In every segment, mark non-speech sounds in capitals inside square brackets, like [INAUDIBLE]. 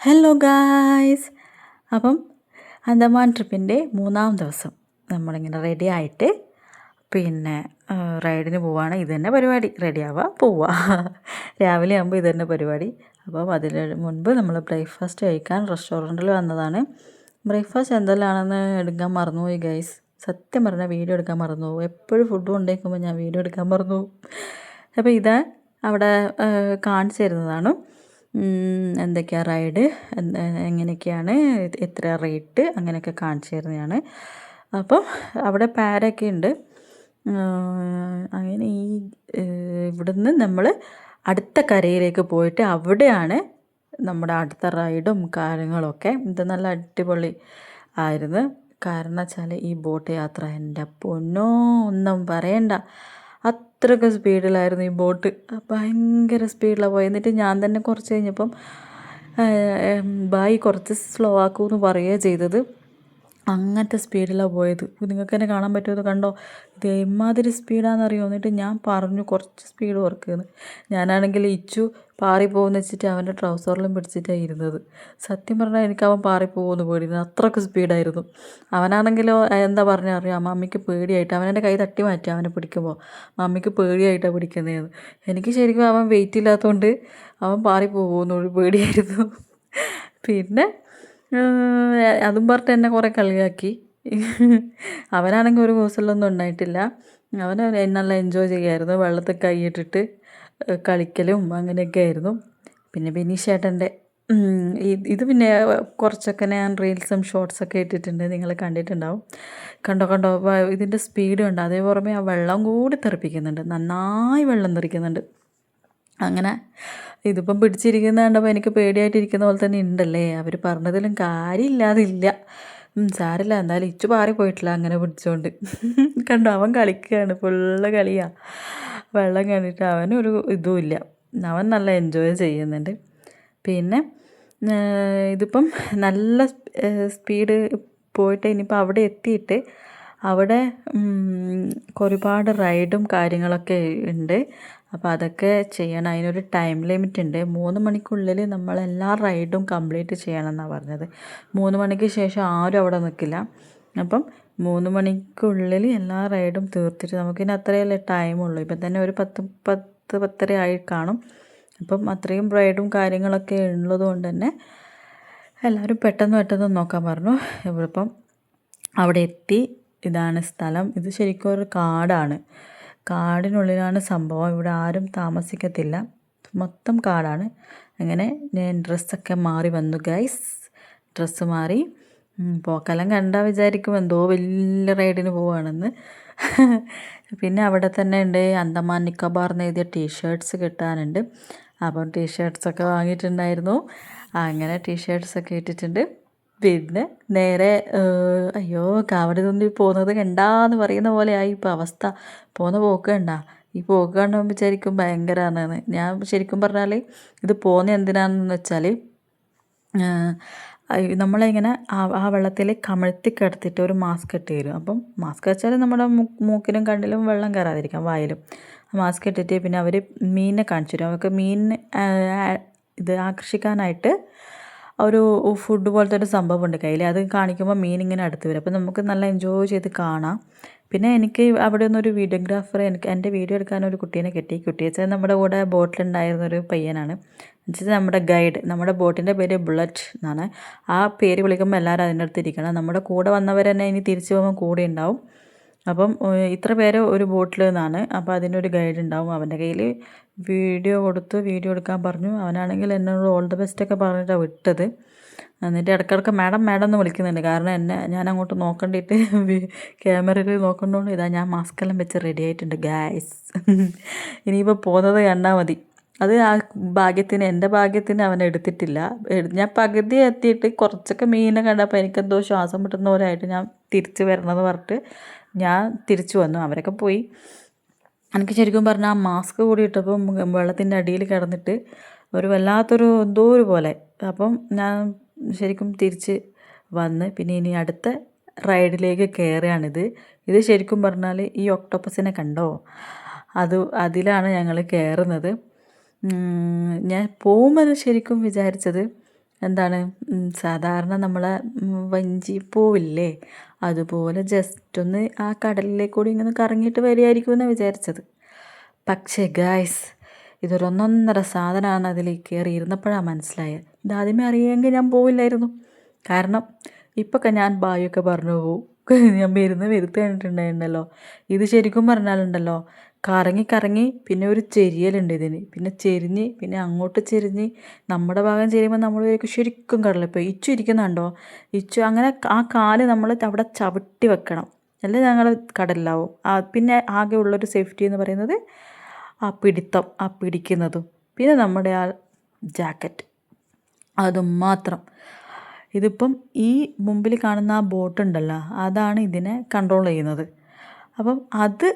Hello guys അപ്പം അന്തമാൻ ട്രിപ്പിന്റെ മൂന്നാം ദിവസം നമ്മളിങ്ങനെ റെഡി ആയിട്ട് പിന്നെ റൈഡിന് പോവുകയാണ് ഇത് തന്നെ പരിപാടി. റെഡി ആവുക പോവുക രാവിലെ ആകുമ്പോൾ ഇത് തന്നെ പരിപാടി. അപ്പം അതിന് മുൻപ് നമ്മൾ ബ്രേക്ക്ഫാസ്റ്റ് കഴിക്കാൻ റെസ്റ്റോറന്റിൽ വന്നതാണ്. ബ്രേക്ക്ഫാസ്റ്റ് എന്തെല്ലാമാണെന്ന് എടുക്കാൻ മറന്നുപോയി ഗൈസ് സത്യം പറഞ്ഞാൽ വീഡിയോ എടുക്കാൻ മറന്നു എപ്പോഴും ഫുഡ് കൊണ്ടേക്കുമ്പോൾ ഞാൻ വീഡിയോ എടുക്കാൻ മറന്നു അപ്പോൾ ഇത് അവിടെ കാണിച്ചു തരുന്നതാണ്. ഉം, എന്തൊക്കെയാ റൈഡ്? എങ്ങനെയൊക്കെയാണ് എത്ര റേറ്റ്? അങ്ങനെയൊക്കെ കാണിച്ചു തരുന്നതാണ്. അപ്പോൾ അവിടെ പാരൊക്കെ ഉണ്ട്. അങ്ങനെ ഈ ഇവിടുന്ന് നമ്മൾ അടുത്ത കരയിലേക്ക് പോയിട്ട് അവിടെയാണ് നമ്മുടെ അടുത്ത റൈഡും കാര്യങ്ങളൊക്കെ. ഇത് നല്ല അടിപൊളി ആയിരുന്നു. കാരണം വെച്ചാൽ ഈ ബോട്ട് യാത്ര എന്റെ പൊന്നോ ഒന്നും പറയണ്ട. അത്രയ്ക്ക് സ്പീഡിലായിരുന്നു ഈ ബോട്ട്. ഭയങ്കര സ്പീഡിലാണ് പോയത് എന്നിട്ട് ഞാൻ തന്നെ കുറച്ച് കഴിഞ്ഞപ്പം ബായി കുറച്ച് സ്ലോ ആക്കുമെന്ന് പറയുകയാണ് ചെയ്തത്. അങ്ങനത്തെ സ്പീഡിലാണ് പോയത്. നിങ്ങൾക്ക് തന്നെ കാണാൻ പറ്റുമോ? കണ്ടോ? ഇത് എമ്മാതിരി സ്പീഡാണെന്നറിയോ എന്നിട്ട് ഞാൻ പറഞ്ഞു കുറച്ച് സ്പീഡ് കുറക്കുമെന്ന് ഞാനാണെങ്കിൽ ഇച്ചു പാറി പാറിപ്പോകുമെന്ന് വെച്ചിട്ട് അവന്റെ ട്രൗസറിലും പിടിച്ചിട്ടാണ് ഇരുന്നത്. സത്യം പറഞ്ഞാൽ എനിക്ക് അവൻ പാറിപ്പോകുമെന്ന് പേടിയിരുന്നു. അത്രയ്ക്ക് സ്പീഡായിരുന്നു. അവനാണെങ്കിലോ എന്താ പറഞ്ഞാൽ അറിയാം? മമ്മിക്ക് പേടിയായിട്ട് അവനെന്റെ കൈ തട്ടി മാറ്റി അവനെ പിടിക്കുമ്പോൾ മമ്മിക്ക് പേടിയായിട്ടാണ് പിടിക്കുന്നതെന്ന് എനിക്ക് ശരിക്കും അവൻ വെയിറ്റ് ഇല്ലാത്തതുകൊണ്ട് അവൻ പാറി പാറിപ്പോകുമെന്നൊരു പേടിയായിരുന്നു. പിന്നെ അതും പറഞ്ഞിട്ട് എന്നെ കുറേ കളിയാക്കി. അവനാണെങ്കിൽ ഒരു കൂസലൊന്നും ഉണ്ടായിട്ടില്ല. അവൻ നല്ല എൻജോയ് ചെയ്യുമായിരുന്നു വെള്ളത്തിൽ കൈയിട്ടിട്ട് കളിക്കലും അങ്ങനെയൊക്കെ ആയിരുന്നു. പിന്നെ ബിനീഷേട്ടന്റെ ഇത് പിന്നെ കുറച്ചൊക്കെ ഞാൻ റീൽസും ഷോർട്സൊക്കെ ഇട്ടിട്ടുണ്ട്. നിങ്ങൾ കണ്ടിട്ടുണ്ടാവും. കണ്ടോ കണ്ടോ ഇതിന്റെ സ്പീഡ് ഉണ്ട് അതേ പുറമെ ആ വെള്ളം കൂടി തെറിപ്പിക്കുന്നുണ്ട്. നന്നായി വെള്ളം തെറിക്കുന്നുണ്ട്. അങ്ങനെ ഇതിപ്പം പിടിച്ചിരിക്കുന്ന കണ്ടപ്പോൾ എനിക്ക് പേടിയായിട്ടിരിക്കുന്ന പോലെ തന്നെ ഉണ്ടല്ലേ അവർ പറഞ്ഞതിലും കാര്യമില്ലാതില്ല. സാരില്ല എന്തായാലും ഇച്ചു പാറി പോയിട്ടില്ല അങ്ങനെ പിടിച്ചോണ്ട്. കണ്ടോ അവൻ കളിക്കുകയാണ് ഫുള്ള് കളിയാണ് വെള്ളം കണ്ടിട്ട് അവനൊരു ഇതുമില്ല അവൻ നല്ല എൻജോയ് ചെയ്യുന്നുണ്ട്. പിന്നെ ഇതിപ്പം നല്ല സ്പീഡ് പോയിട്ട് ഇനിയിപ്പോൾ അവിടെ എത്തിയിട്ട് അവിടെ ഒരുപാട് റൈഡും കാര്യങ്ങളൊക്കെ ഉണ്ട് അപ്പോൾ അതൊക്കെ ചെയ്യണം. അതിനൊരു ടൈം ലിമിറ്റ് ഉണ്ട്. മൂന്ന് മണിക്കുള്ളിൽ നമ്മൾ എല്ലാ റൈഡും കംപ്ലീറ്റ് ചെയ്യണം എന്നാണ് പറഞ്ഞത്. മൂന്ന് മണിക്ക് ശേഷം ആരും അവിടെ നിൽക്കില്ല. അപ്പം മൂന്ന് മണിക്കുള്ളിൽ എല്ലാ റൈഡും തീർത്തിട്ട് നമുക്കിനി അത്രയല്ലേ ടൈമുള്ളൂ ഇപ്പം തന്നെ ഒരു പത്ത് പത്ത് പത്തര ആയി കാണും. അപ്പം അത്രയും റൈഡും കാര്യങ്ങളൊക്കെ ഉള്ളത് കൊണ്ട് തന്നെ എല്ലാവരും പെട്ടെന്ന് പെട്ടെന്ന് നോക്കാൻ പറഞ്ഞു. ഇപ്പം അവിടെ എത്തി. ഇതാണ് സ്ഥലം. ഇത് ശരിക്കും ഒരു കാടാണ്. കാടിനുള്ളിലാണ് സംഭവം. ഇവിടെ ആരും താമസിക്കത്തില്ല. മൊത്തം കാടാണ്. അങ്ങനെ ഞാൻ ഡ്രസ്സൊക്കെ മാറി വന്നു ഗൈസ്. ഡ്രസ്സ് മാറി. പോക്കെല്ലാം കണ്ടാൽ വിചാരിക്കും എന്തോ വലിയ റൈഡിന് പോവുകയാണെന്ന് [LAUGHS] പിന്നെ അവിടെ തന്നെ ഉണ്ട് അന്തമാൻ നിക്കോബാർ എന്ന് എഴുതിയ ടീഷർട്ട്സ് കിട്ടാനുണ്ട്. അപ്പം ടീഷർട്ട്സൊക്കെ വാങ്ങിയിട്ടുണ്ടായിരുന്നു. അങ്ങനെ ടീഷർട്ട്സൊക്കെ ഇട്ടിട്ടുണ്ട്. പിന്നെ നേരെ അയ്യോ കാവടി തുന്നി പോകുന്നത് കണ്ടാന്ന് പറയുന്ന പോലെ ആയി ഇപ്പോൾ അവസ്ഥ. പോകുന്ന പോക്ക് കണ്ട. ഈ പോക്ക് കാണുമ്പോൾ വിചാരിക്കും ഭയങ്കരമാണെന്ന് ഞാൻ ശരിക്കും പറഞ്ഞാൽ ഇത് പോകുന്ന എന്തിനാണെന്ന് വെച്ചാൽ നമ്മളിങ്ങനെ ആ ആ വെള്ളത്തിൽ കമഴ്ത്തി കിടത്തിയിട്ട് ഒരു മാസ്ക് ഇട്ട് തരും. അപ്പം മാസ്ക് വെച്ചാൽ നമ്മുടെ മൂക്കിലും കണ്ണിലും വെള്ളം കയറാതിരിക്കാം വായിലും. മാസ്ക് ഇട്ടിട്ട് പിന്നെ അവർ മീനിനെ കാണിച്ചു തരും. അവർക്ക് മീനിനെ ഇത് ആകർഷിക്കാനായിട്ട് ഒരു ഫുഡ് പോലത്തെ ഒരു സംഭവമുണ്ട് കയ്യിൽ അത് കാണിക്കുമ്പോൾ മീൻ ഇങ്ങനെ അടുത്ത് വരും. അപ്പോൾ നമുക്ക് നല്ല എൻജോയ് ചെയ്ത് കാണാം. പിന്നെ എനിക്ക് അവിടെ നിന്നൊരു വീഡിയോഗ്രാഫർ എനിക്ക് എന്റെ വീഡിയോ എടുക്കാൻ ഒരു കുട്ടീനെ കിട്ടി. കുട്ടിയെ വെച്ചാൽ നമ്മുടെ കൂടെ ബോട്ടിലുണ്ടായിരുന്നൊരു പയ്യനാണ്. വെച്ചാൽ നമ്മുടെ ഗൈഡ് നമ്മുടെ ബോട്ടിന്റെ പേര് ബുള്ളറ്റ് എന്നാണ്. ആ പേര് വിളിക്കുമ്പോൾ എല്ലാവരും അതിന്റെ അടുത്ത് ഇരിക്കണം. നമ്മുടെ കൂടെ വന്നവർ തന്നെ ഇനി തിരിച്ചു പോകുമ്പോൾ കൂടെ ഉണ്ടാവും. അപ്പം ഇത്ര പേര് ഒരു ബോട്ടിൽ നിന്നാണ് അപ്പോൾ അതിനൊരു ഗൈഡ് ഉണ്ടാവും അവന്റെ കയ്യിൽ. വീഡിയോ കൊടുത്ത് വീഡിയോ എടുക്കാൻ പറഞ്ഞു. അവനാണെങ്കിൽ എന്നോട് ഓൾ ദി ബെസ്റ്റ് ഒക്കെ പറഞ്ഞിട്ടാണ് വിട്ടത്. എന്നിട്ട് ഇടയ്ക്കിടയ്ക്ക് മാഡം മാഡം എന്ന് വിളിക്കുന്നുണ്ട്. കാരണം എന്നെ ഞാൻ അങ്ങോട്ട് നോക്കണ്ടിട്ട് ക്യാമറയിൽ നോക്കണ്ടോണ്ട് ഇതാ ഞാൻ മാസ്ക് എല്ലാം വെച്ച് റെഡി ആയിട്ടുണ്ട് ഗായ്സ് ഇനിയിപ്പോൾ പോകുന്നത് കണ്ടാൽ മതി. അത് ആ ഭാഗ്യത്തിന് എന്റെ ഭാഗ്യത്തിന് അവൻ എടുത്തിട്ടില്ല. ഞാൻ പകുതി എത്തിയിട്ട് കുറച്ചൊക്കെ മീനിനെ കണ്ടപ്പോൾ എനിക്കെന്തോ ശ്വാസം മുട്ടുന്ന പോലെ ആയിട്ട് ഞാൻ തിരിച്ച് വരണമെന്ന് പറഞ്ഞിട്ട് ഞാൻ തിരിച്ചു വന്നു. അവരൊക്കെ പോയി. എനിക്ക് ശരിക്കും പറഞ്ഞാൽ ആ മാസ്ക് കൂടി ഇട്ടപ്പം വെള്ളത്തിന്റെ അടിയിൽ കിടന്നിട്ട് ഒരു വല്ലാത്തൊരു എന്തോ ഒരു പോലെ. അപ്പം ഞാൻ ശരിക്കും തിരിച്ച് വന്ന് പിന്നെ ഇനി അടുത്ത റൈഡിലേക്ക് കയറുകയാണിത് ഇത് ശരിക്കും പറഞ്ഞാൽ ഈ ഒക്ടോപ്പസിനെ കണ്ടോ? അത് അതിലാണ് ഞങ്ങൾ കയറുന്നത് ഞാൻ പോകുമ്പോൾ ശരിക്കും വിചാരിച്ചത് എന്താണ് സാധാരണ നമ്മളെ വഞ്ചി പോവില്ലേ അതുപോലെ ജസ്റ്റ് ഒന്ന് ആ കടലിലേക്ക് കൂടി ഇങ്ങനെ കറങ്ങിയിട്ട് വരികയായിരിക്കും എന്നാണ് വിചാരിച്ചത്. പക്ഷേ ഗായ്സ് ഇതൊരൊന്നൊന്നര സാധനമാണ് അതിൽ കയറിയിരുന്നപ്പോഴാണ് മനസ്സിലായ മനസ്സിലായത് ഇതാദ്യമേ അറിയാമെങ്കിൽ ഞാൻ പോവില്ലായിരുന്നു. കാരണം ഇപ്പൊക്കെ ഞാൻ ബായൊക്കെ പറഞ്ഞു പോവും. [LAUGHS] ഞാൻ വരുന്ന വരുത്ത് കണ്ടിട്ടുണ്ടായിരുന്നല്ലോ ഇത് ശരിക്കും പറഞ്ഞാലുണ്ടല്ലോ കറങ്ങി കറങ്ങി പിന്നെ ഒരു ചെരിയലുണ്ട് ഇതിന്. പിന്നെ ചെരിഞ്ഞ് പിന്നെ അങ്ങോട്ട് ചെരിഞ്ഞ് നമ്മുടെ ഭാഗം ചെരിയുമ്പോൾ നമ്മൾ ശരിക്കും കടലിൽ ഇച്ചു ഇരിക്കുന്നുണ്ടോ? ഇച്ചു അങ്ങനെ ആ കാൽ നമ്മൾ അവിടെ ചവിട്ടി വെക്കണം. അല്ലെ ഞങ്ങൾ കടലിലാവും. പിന്നെ ആകെ ഉള്ളൊരു സേഫ്റ്റി എന്ന് പറയുന്നത് ആ പിടിത്തം ആ പിടിക്കുന്നതും. പിന്നെ നമ്മുടെ ആ ജാക്കറ്റ് അതും മാത്രം. ഇതിപ്പം ഈ മുമ്പിൽ കാണുന്ന ആ ബോട്ടുണ്ടല്ലോ അതാണ് ഇതിനെ കൺട്രോൾ ചെയ്യുന്നത്. അപ്പം അത്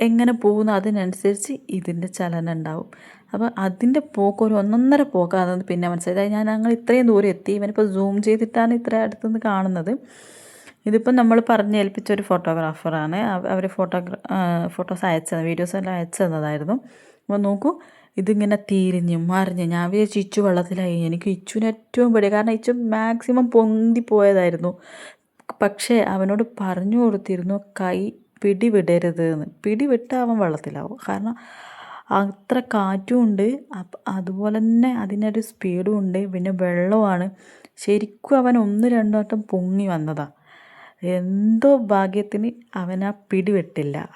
എങ്ങനെ പോകുന്നു അതിനനുസരിച്ച് ഇതിന്റെ ചലനം ഉണ്ടാവും. അപ്പോൾ അതിന്റെ പോക്ക് ഒരു ഒന്നൊന്നര പോക്കാണെന്ന് പിന്നെ മനസ്സിലായി ഞാൻ ഞങ്ങൾ ഇത്രയും ദൂരം എത്തി. ഇവനിപ്പോൾ സൂം ചെയ്തിട്ടാണ് ഇത്ര അടുത്തുനിന്ന് കാണുന്നത്. ഇതിപ്പം നമ്മൾ പറഞ്ഞ് ഏൽപ്പിച്ച ഒരു ഫോട്ടോഗ്രാഫറാണ് അവർ ഫോട്ടോഗ്രാ ഫോട്ടോസ് അയച്ചത് വീഡിയോസ് എല്ലാം അയച്ചു തന്നതായിരുന്നു അപ്പോൾ നോക്കൂ ഇതിങ്ങനെ തിരിഞ്ഞ് മറിഞ്ഞ്. ഞാൻ വിചാരിച്ചു ഇച്ചു വെള്ളത്തിലായി. എനിക്ക് ഇച്ചുവിന് ഏറ്റവും പേടി. കാരണം ഇച്ചു മാക്സിമം പൊന്തി പോയതായിരുന്നു. പക്ഷേ അവനോട് പറഞ്ഞു കൊടുത്തിരുന്നു കൈ പിടി വിടരുത് എന്ന് പിടി വിട്ടാൽ അവൻ വെള്ളത്തിലാവും. കാരണം അത്ര കാറ്റും ഉണ്ട്. അതുപോലെ തന്നെ അതിനൊരു സ്പീഡും ഉണ്ട്. പിന്നെ വെള്ളമാണ് ശരിക്കും അവൻ ഒന്ന് രണ്ടു വട്ടം പൊങ്ങി വന്നതാണ് എന്തോ ഭാഗ്യത്തിന് അവൻ ആ പിടി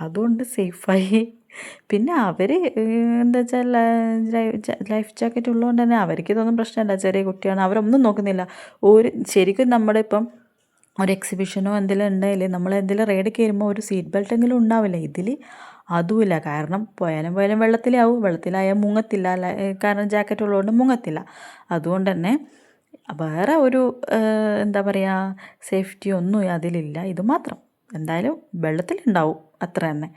അതുകൊണ്ട് സേഫായി പിന്നെ അവർ എന്താ വെച്ചാൽ ലൈഫ് ജാക്കറ്റ് ഉള്ളതുകൊണ്ട് തന്നെ അവർക്ക് ഇതൊന്നും പ്രശ്നമില്ല. ചെറിയ കുട്ടിയാണ്. അവരൊന്നും നോക്കുന്നില്ല. ഒരു ശരിക്കും നമ്മുടെ ഇപ്പം ഒരു എക്സിബിഷനോ എന്തെങ്കിലും ഉണ്ടെങ്കിൽ നമ്മൾ എന്തെങ്കിലും റൈഡ് കയറുമ്പോൾ ഒരു സീറ്റ് ബെൽറ്റ് എങ്കിലും ഉണ്ടാവില്ല. ഇതിൽ അതുമില്ല. കാരണം പോയാലും പോയാലും വെള്ളത്തിലാവും. വെള്ളത്തിലായാൽ മുങ്ങത്തില്ല. കാരണം ജാക്കറ്റ് ഉള്ളതുകൊണ്ട് മുങ്ങത്തില്ല. അതുകൊണ്ട് തന്നെ വേറെ ഒരു എന്താ പറയുക സേഫ്റ്റി ഒന്നും അതിലില്ല. ഇത് മാത്രം. എന്തായാലും വെള്ളത്തിലുണ്ടാവും. അത്ര തന്നെ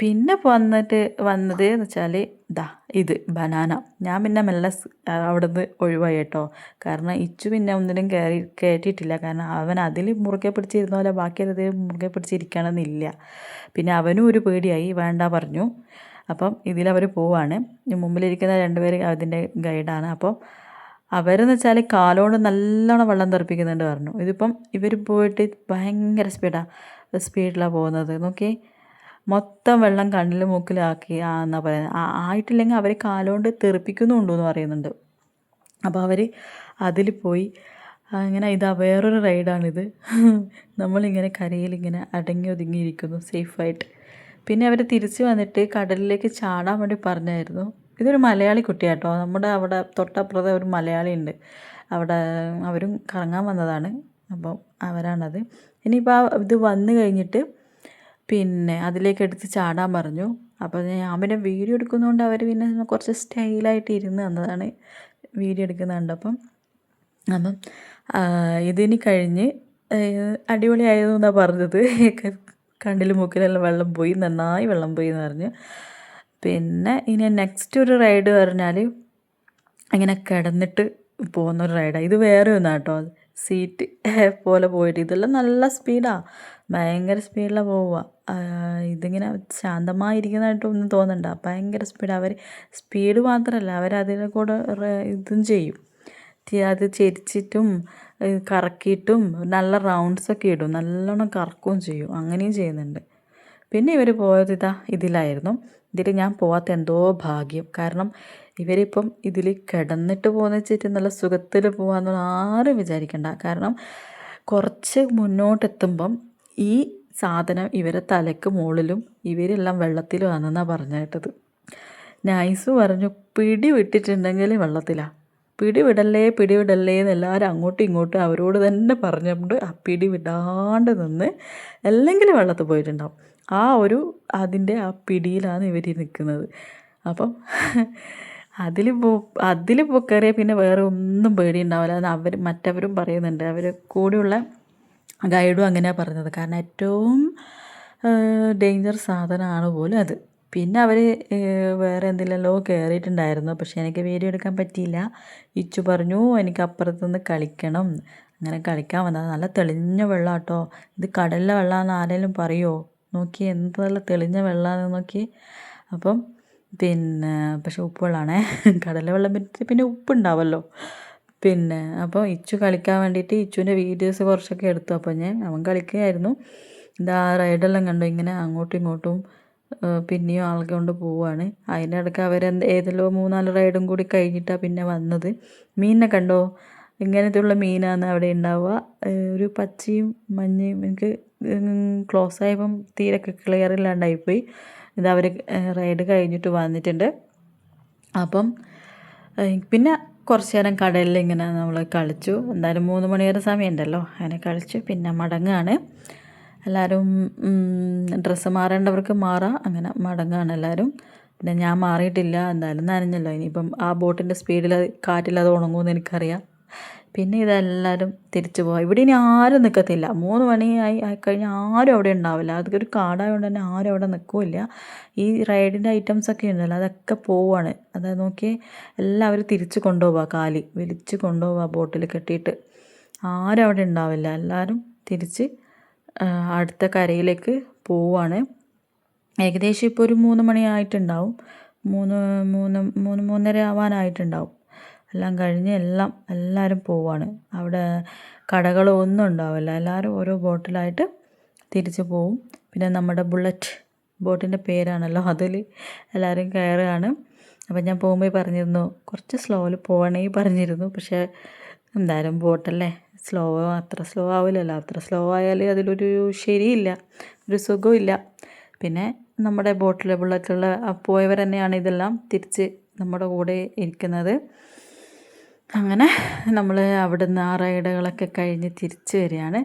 പിന്നെ വന്നിട്ട് വന്നത് എന്ന് വെച്ചാൽ ഇതാ ഇത് ബനാന. ഞാൻ പിന്നെ മെല്ലെ അവിടെ നിന്ന് ഒഴിവായി കേട്ടോ. കാരണം ഇച്ചു പിന്നെ ഒന്നിനും കയറി കയറ്റിയിട്ടില്ല കാരണം അവൻ അതിൽ മുറുകെ പിടിച്ചിരുന്ന പോലെ ബാക്കി അതിൽ മുറുകെ പിടിച്ചിരിക്കണമെന്നില്ല. പിന്നെ അവനും ഒരു പേടിയായി വേണ്ട പറഞ്ഞു. അപ്പം ഇതിലവർ പോവാണ്. മുമ്പിലിരിക്കുന്ന രണ്ടുപേർ അതിന്റെ ഗൈഡാണ്. അപ്പം അവരെന്ന് വെച്ചാൽ കാലോണ്ട് നല്ലോണം വെള്ളം തെറിപ്പിക്കുന്നുണ്ട് പറഞ്ഞു. ഇതിപ്പം ഇവർ പോയിട്ട് ഭയങ്കര സ്പീഡാണ് സ്പീഡിലാണ് പോകുന്നത്. നോക്കി മൊത്തം വെള്ളം കണ്ണിൽ മൂക്കിലാക്കി ആ എന്നാ പറയുന്നത് ആയിട്ടില്ലെങ്കിൽ അവർ കാലുകൊണ്ട് തെറിപ്പിക്കുന്നുണ്ടോ എന്ന് പറയുന്നുണ്ട്. അപ്പോൾ അവർ അതിൽ പോയി അങ്ങനെ ഇതാ വേറൊരു റൈഡാണിത്. നമ്മളിങ്ങനെ കരയിലിങ്ങനെ അടങ്ങി ഒതുങ്ങിയിരിക്കുന്നു സേഫായിട്ട്. പിന്നെ അവർ തിരിച്ച് വന്നിട്ട് കടലിലേക്ക് ചാടാൻ വേണ്ടി പറഞ്ഞായിരുന്നു. ഇതൊരു മലയാളി കുട്ടിയാട്ടോ. നമ്മുടെ അവിടെ തൊട്ടപ്പുറത്തെ ഒരു മലയാളി ഉണ്ട് അവിടെ അവരും കറങ്ങാൻ വന്നതാണ്. അപ്പം അവരാണത്. ഇനിയിപ്പോൾ ഇത് വന്നു കഴിഞ്ഞിട്ട് പിന്നെ അതിലേക്ക് എടുത്ത് ചാടാൻ പറഞ്ഞു. അപ്പോൾ ഞാൻ പിന്നെ വീഡിയോ എടുക്കുന്നതുകൊണ്ട് അവർ പിന്നെ കുറച്ച് സ്റ്റൈലായിട്ട് ഇരുന്ന് തന്നതാണ് വീഡിയോ എടുക്കുന്നത് അപ്പം അപ്പം ഇതിനി കഴിഞ്ഞ് അടിപൊളിയായിരുന്നു എന്നാണ് പറഞ്ഞത്. കണ്ണിൽ മൂക്കിലെല്ലാം വെള്ളം പോയി നന്നായി വെള്ളം പോയി എന്ന് പറഞ്ഞു. പിന്നെ ഇനി നെക്സ്റ്റ് ഒരു റൈഡ് പറഞ്ഞാൽ അങ്ങനെ കിടന്നിട്ട് പോകുന്ന പോകുന്നൊരു റൈഡാണ് ഇത് വേറെ ഒന്നാട്ടോ. സീറ്റ് പോലെ പോയിട്ട്. ഇതെല്ലാം നല്ല സ്പീഡാണ് ഭയങ്കര സ്പീഡിലാണ് പോവുക. ഇതിങ്ങനെ ശാന്തമായിരിക്കുന്നതായിട്ടൊന്നും തോന്നണ്ട. ഭയങ്കര സ്പീഡ്. അവർ സ്പീഡ് മാത്രമല്ല അവർ അതിൽ കൂടെ ഇതും ചെയ്യും. അത് ചെരിച്ചിട്ടും കറക്കിയിട്ടും നല്ല റൗണ്ട്സൊക്കെ ഇടും. നല്ലോണം കറക്കുകയും ചെയ്യും. അങ്ങനെയും ചെയ്യുന്നുണ്ട്. പിന്നെ ഇവർ പോയത് ഇതാ ഇതിലായിരുന്നു. ഇതിൽ ഞാൻ പോവാത്ത എന്തോ ഭാഗ്യം. കാരണം ഇവരിപ്പം ഇതിൽ കിടന്നിട്ട് പോകുന്ന വെച്ചിട്ട് നല്ല സുഖത്തിൽ പോകാമെന്നുള്ള ആരും വിചാരിക്കണ്ട. കാരണം കുറച്ച് മുന്നോട്ടെത്തുമ്പം ഈ സാധനം ഇവരെ തലയ്ക്ക് മുകളിലും ഇവരെല്ലാം വെള്ളത്തിലുമാണെന്നാണ് പറഞ്ഞു കേട്ടത് നൈസ് പറഞ്ഞു പിടി വിട്ടിട്ടുണ്ടെങ്കിൽ വെള്ളത്തിലാണ് പിടി വിടല്ലേ പിടി വിടല്ലേ എന്ന് എല്ലാവരും അങ്ങോട്ടും ഇങ്ങോട്ടും അവരോട് തന്നെ പറഞ്ഞുകൊണ്ട് ആ പിടി വിടാണ്ട് നിന്ന് അല്ലെങ്കിൽ വെള്ളത്തിൽ പോയിട്ടുണ്ടാവും. ആ ഒരു അതിന്റെ ആ പിടിയിലാണ് ഇവർ നിൽക്കുന്നത് അപ്പം അതിൽ പോ അതിൽ കയറിയാൽ പിന്നെ വേറെ ഒന്നും പേടിയുണ്ടാവില്ല. ഉണ്ടാവില്ല അവർ മറ്റവരും പറയുന്നുണ്ട് അവർ കൂടെയുള്ള ഗൈഡും അങ്ങനെയാണ് പറഞ്ഞത്. കാരണം ഏറ്റവും ഡേഞ്ചർ സാധനമാണ് പോലും അത്. പിന്നെ അവർ വേറെ എന്തിലല്ലോ കയറിയിട്ടുണ്ടായിരുന്നു പക്ഷേ എനിക്ക് വീഡിയോ എടുക്കാൻ പറ്റിയില്ല. ഇച്ചു പറഞ്ഞു എനിക്ക് അപ്പുറത്തുനിന്ന് കളിക്കണം. അങ്ങനെ കളിക്കാൻ വന്നത് നല്ല തെളിഞ്ഞ വെള്ളം കേട്ടോ ഇത് കടലിലെ വെള്ളമാണെന്ന് ആരെങ്കിലും പറയുമോ നോക്കി എന്ത് നല്ല തെളിഞ്ഞ വെള്ളമാണെന്ന് നോക്കി. അപ്പം പിന്നെ പക്ഷെ ഉപ്പ് വെള്ളമാണേ കടലിലെ വെള്ളം പറ്റി പിന്നെ ഉപ്പുണ്ടാവുമല്ലോ പിന്നെ അപ്പോൾ ഇച്ചു കളിക്കാൻ വേണ്ടിയിട്ട് ഇച്ചുവിന്റെ വീഡിയോസ് കുറച്ചൊക്കെ എടുത്തു. അപ്പോൾ ഞാൻ അവൻ കളിക്കുകയായിരുന്നു. ഇതാ റൈഡെല്ലാം കണ്ടു. ഇങ്ങനെ അങ്ങോട്ടും ഇങ്ങോട്ടും പിന്നെയും ആളൊക്കെ കൊണ്ട് പോവുകയാണ്. അതിന്റെ ഇടയ്ക്ക് അവർ ഏതെല്ലോ മൂന്നാൽ റൈഡും കൂടി കഴിഞ്ഞിട്ടാണ് പിന്നെ വന്നത്. മീനിനെ കണ്ടോ? ഇങ്ങനത്തെയുള്ള മീനാണ് അവിടെ ഉണ്ടാവുക. ഒരു പച്ചയും മഞ്ഞയും എനിക്ക് ക്ലോസ് ആയപ്പം തീരെ ക്ലിയർ ഇല്ലാണ്ടായിപ്പോയി. ഇത് അവർ റൈഡ് കഴിഞ്ഞിട്ട് വന്നിട്ടുണ്ട്. അപ്പം പിന്നെ കുറച്ച് നേരം കടലിൽ ഇങ്ങനെ നമ്മൾ കളിച്ചു. എന്തായാലും മൂന്ന് മണി വരെ സമയമുണ്ടല്ലോ. അങ്ങനെ കളിച്ചു. പിന്നെ മടങ്ങാണ്. എല്ലാവരും ഡ്രസ്സ് മാറേണ്ടവർക്ക് മാറാം. അങ്ങനെ മടങ്ങാണ് എല്ലാവരും. പിന്നെ ഞാൻ മാറിയിട്ടില്ല. എന്തായാലും നനഞ്ഞല്ലോ. ഇനിയിപ്പം ആ ബോട്ടിന്റെ സ്പീഡിൽ കാറ്റിൽ അത് ഉണങ്ങുമെന്ന് എനിക്കറിയാം. പിന്നെ ഇതെല്ലാവരും തിരിച്ചു പോകാം. ഇവിടെ ഇനി ആരും നിൽക്കത്തില്ല മൂന്ന് മണിയായി ആയിക്കഴിഞ്ഞാൽ ആരും അവിടെ ഉണ്ടാവില്ല. അതൊക്കെ ഒരു കാടായതുകൊണ്ട് തന്നെ ആരും അവിടെ നിൽക്കില്ല ഈ റൈഡിന്റെ ഐറ്റംസ് ഒക്കെ ഉണ്ടല്ലോ അതൊക്കെ പോവാണ്. അത് നോക്കി എല്ലാവരും തിരിച്ച് കൊണ്ടുപോവുക കാലി വലിച്ച് കൊണ്ടുപോവുക ബോട്ടിൽ കെട്ടിയിട്ട്. ആരും അവിടെ ഉണ്ടാവില്ല. എല്ലാവരും തിരിച്ച് അടുത്ത കരയിലേക്ക് പോവാണ്. ഏകദേശം ഇപ്പോൾ ഒരു മൂന്ന് മണിയായിട്ടുണ്ടാവും മൂന്ന് മൂന്ന് മൂന്ന് മൂന്നര ആവാനായിട്ടുണ്ടാവും. എല്ലാം കഴിഞ്ഞ് എല്ലാം എല്ലാവരും പോവാണ്. അവിടെ കടകളൊന്നും ഉണ്ടാവില്ല എല്ലാവരും ഓരോ ബോട്ടിലായിട്ട് തിരിച്ച് പോവും. പിന്നെ നമ്മുടെ ബുള്ളറ്റ് ബോട്ടിന്റെ പേരാണല്ലോ അതിൽ എല്ലാവരും കയറുകയാണ്. അപ്പം ഞാൻ പോകുമ്പോൾ പറഞ്ഞിരുന്നു കുറച്ച് സ്ലോയിൽ പോകണേ പറഞ്ഞിരുന്നു. പക്ഷേ എന്തായാലും ബോട്ടല്ലേ? സ്ലോ അത്ര സ്ലോ ആവില്ലല്ലോ. അത്ര സ്ലോ ആയാൽ അതിലൊരു ശരിയില്ല ഒരു സുഖമില്ല പിന്നെ നമ്മുടെ ബോട്ടിലെ ബുള്ളറ്റുള്ള പോയവർ തന്നെയാണ് ഇതെല്ലാം തിരിച്ച് നമ്മുടെ കൂടെ ഇരിക്കുന്നത്. അങ്ങനെ നമ്മൾ അവിടുന്ന് ആ റൈഡുകളൊക്കെ കഴിഞ്ഞ് തിരിച്ചു വരികയാണ്.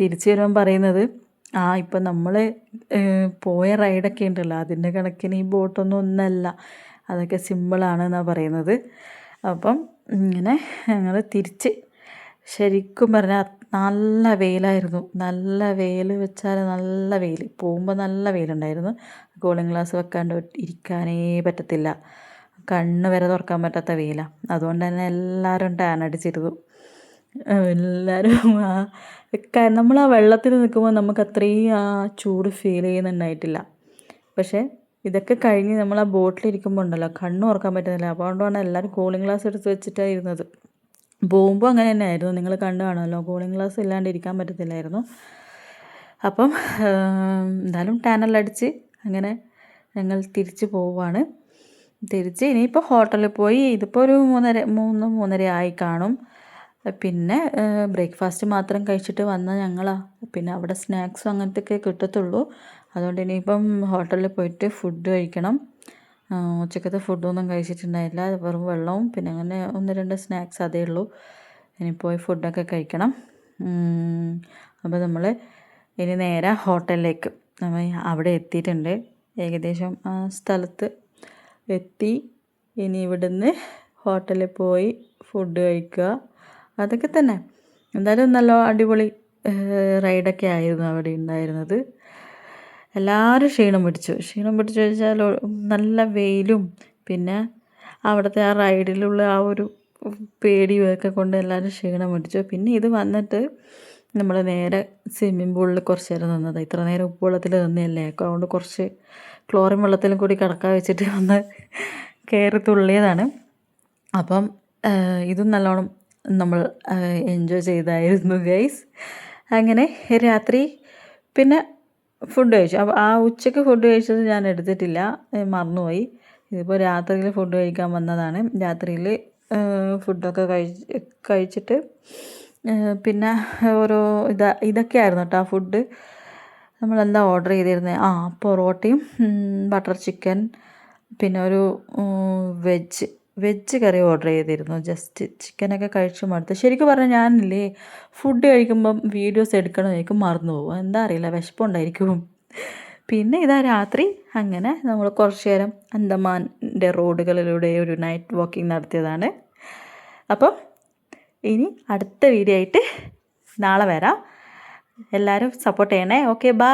തിരിച്ചു വരുമ്പം പറയുന്നത് ആ ഇപ്പം നമ്മൾ പോയ റൈഡൊക്കെ ഉണ്ടല്ലോ അതിന്റെ കണക്കിന് ഈ ബോട്ടൊന്നും ഒന്നല്ല. അതൊക്കെ സിമ്പിളാണ് എന്നാണ് പറയുന്നത്. അപ്പം ഇങ്ങനെ ഞങ്ങൾ തിരിച്ച് ശരിക്കും പറഞ്ഞാൽ നല്ല വെയിലായിരുന്നു. നല്ല വെയിൽ വെച്ചാൽ നല്ല വെയിൽ പോകുമ്പോൾ നല്ല വെയിലുണ്ടായിരുന്നു. കൂളിംഗ് ഗ്ലാസ് വെക്കാണ്ട് ഇരിക്കാനേ പറ്റത്തില്ല. കണ്ണ് വരെ തുറക്കാൻ പറ്റാത്ത വെയിലാണ് അതുകൊണ്ട് തന്നെ എല്ലാവരും ടാൻ അടിച്ചിരുന്നു. എല്ലാവരും ആ നമ്മൾ ആ വെള്ളത്തിൽ നിൽക്കുമ്പോൾ നമുക്ക് അത്രയും ആ ചൂട് ഫീൽ ചെയ്യുന്നുണ്ടായിട്ടില്ല. പക്ഷേ ഇതൊക്കെ കഴിഞ്ഞ് നമ്മൾ ആ ബോട്ടിൽ ബോട്ടിലിരിക്കുമ്പോൾ ഉണ്ടല്ലോ കണ്ണ് തുറക്കാൻ പറ്റുന്നില്ല. അതുകൊണ്ടാണ് എല്ലാവരും കൂളിംഗ് ഗ്ലാസ് എടുത്ത് വെച്ചിട്ടാണ് ഇരുന്നത്. പോകുമ്പോൾ അങ്ങനെ തന്നെ ആയിരുന്നു. നിങ്ങൾ കണ്ടു കാണുമല്ലോ കൂളിംഗ് ഗ്ലാസ് ഇല്ലാണ്ട് ഇരിക്കാൻ പറ്റത്തില്ലായിരുന്നു. അപ്പം എന്തായാലും ടാനൽ അടിച്ച് അങ്ങനെ ഞങ്ങൾ തിരിച്ച് പോവുകയാണ് തിരിച്ച് ഇനിയിപ്പോൾ ഹോട്ടലിൽ പോയി ഇതിപ്പോൾ ഒരു മൂന്നര മൂന്ന് മൂന്നര ആയി കാണും. പിന്നെ ബ്രേക്ക്ഫാസ്റ്റ് മാത്രം കഴിച്ചിട്ട് വന്ന ഞങ്ങളാ. പിന്നെ അവിടെ സ്നാക്സും അങ്ങനത്തെയൊക്കെ കിട്ടത്തുള്ളൂ. അതുകൊണ്ട് ഇനിയിപ്പം ഹോട്ടലിൽ പോയിട്ട് ഫുഡ് കഴിക്കണം. ഉച്ചക്കത്തെ ഫുഡൊന്നും കഴിച്ചിട്ടുണ്ടായില്ല. വെറും വെള്ളവും. പിന്നെ അങ്ങനെ ഒന്ന് രണ്ട് സ്നാക്സ് അതേ ഉള്ളൂ. ഇനി പോയി ഫുഡൊക്കെ കഴിക്കണം. അപ്പോൾ നമ്മൾ ഇനി നേരെ ഹോട്ടലിലേക്ക് നമ്മൾ അവിടെ എത്തിയിട്ടുണ്ട്. ഏകദേശം ആ സ്ഥലത്ത് എത്തി. ഇനി ഇവിടുന്ന് ഹോട്ടലിൽ പോയി ഫുഡ് കഴിക്കുക. അതൊക്കെ തന്നെ. എന്തായാലും നല്ല അടിപൊളി റൈഡൊക്കെ ആയിരുന്നു അവിടെ ഉണ്ടായിരുന്നത്. എല്ലാവരും ക്ഷീണം പിടിച്ചു. ക്ഷീണം പിടിച്ചു വെച്ചാൽ നല്ല വെയിലും പിന്നെ അവിടുത്തെ ആ റൈഡിലുള്ള ആ ഒരു പേടിയും ഒക്കെ കൊണ്ട് എല്ലാവരും ക്ഷീണം പിടിച്ചു. പിന്നെ ഇത് വന്നിട്ട് നമ്മൾ നേരെ സ്വിമ്മിംഗ് പൂളിൽ കുറച്ച് നേരം നിന്നത്. ഇത്ര നേരം ഉപ്പുവെള്ളത്തിൽ നിന്നല്ലേ? അതുകൊണ്ട് കുറച്ച് ക്ലോറിൻ വെള്ളത്തിലും കൂടി കിടക്കാൻ വെച്ചിട്ട് ഒന്ന് കയറി തുള്ളിയതാണ്. അപ്പം ഇതും നല്ലോണം നമ്മൾ എൻജോയ് ചെയ്തായിരുന്നു ഗൈസ് അങ്ങനെ രാത്രി പിന്നെ ഫുഡ് കഴിച്ചു. അപ്പോൾ ആ ഉച്ചയ്ക്ക് ഫുഡ് കഴിച്ചത് ഞാൻ എടുത്തിട്ടില്ല. മറന്നുപോയി. ഇതിപ്പോൾ രാത്രിയിൽ ഫുഡ് കഴിക്കാൻ വന്നതാണ്. രാത്രിയിൽ ഫുഡൊക്കെ കഴിച്ച് കഴിച്ചിട്ട് പിന്നെ ഓരോ ഇതാ ഇതൊക്കെയായിരുന്നു കേട്ടോ ആ ഫുഡ് നമ്മളെന്താ ഓർഡർ ചെയ്തിരുന്നത് ആ പൊറോട്ടയും ബട്ടർ ചിക്കൻ പിന്നെ ഒരു വെജ് വെജ് കറി ഓർഡർ ചെയ്തിരുന്നു. ജസ്റ്റ് ചിക്കനൊക്കെ കഴിച്ചു മടുത്ത്. ശരിക്കും പറഞ്ഞാൽ ഞാനില്ലേ ഫുഡ് കഴിക്കുമ്പം വീഡിയോസ് എടുക്കണമെന്നേക്കും മറന്നു പോകും. എന്താ അറിയില്ല വിശപ്പുണ്ടായിരിക്കും പിന്നെ ഇതാ രാത്രി അങ്ങനെ നമ്മൾ കുറച്ച് നേരം അന്തമാന്റെ റോഡുകളിലൂടെ ഒരു നൈറ്റ് വാക്കിംഗ് നടത്തിയതാണ്. അപ്പം ഇനി അടുത്ത വീഡിയോ ആയിട്ട് നാളെ വരാം. എല്ലാവരും സപ്പോർട്ട് ചെയ്യണേ. ഓക്കെ ബാ